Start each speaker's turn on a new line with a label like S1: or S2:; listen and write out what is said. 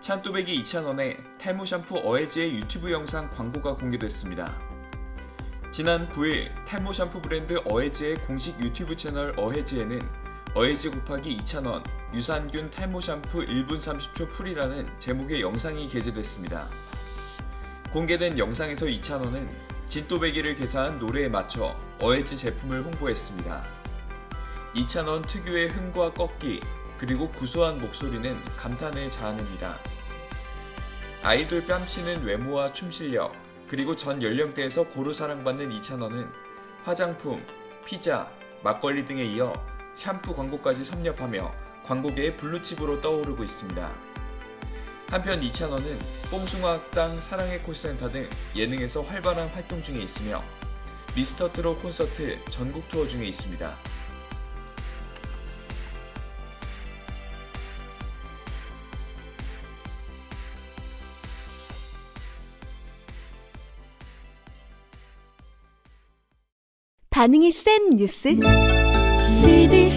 S1: 샨뚜배기 2,000원에 탈모 샴푸 어에지의 유튜브 영상 광고가 공개됐습니다. 지난 9일 탈모 샴푸 브랜드 어에지의 공식 유튜브 채널 어헤지에는 어에지 곱하기 2,000원 유산균 탈모 샴푸 1분 30초 풀이라는 제목의 영상이 게재됐습니다. 공개된 영상에서 2,000원은 진또배기를 개사한 노래에 맞춰 어에지 제품을 홍보했습니다. 2,000원 특유의 흥과 꺾기 그리고 구수한 목소리는 감탄을 자아냅니다. 아이돌 뺨치는 외모와 춤 실력 그리고 전 연령대에서 고루 사랑받는 2,000원은 화장품, 피자, 막걸리 등에 이어 샴푸 광고까지 섭렵하며 광고계의 블루칩으로 떠오르고 있습니다. 한편 2,000원은 뽕숭아 학당 사랑의 콜센터 등 예능에서 활발한 활동 중에 있으며 미스터 트롯 콘서트 전국 투어 중에 있습니다.
S2: 반응이 센 뉴스?
S3: CBC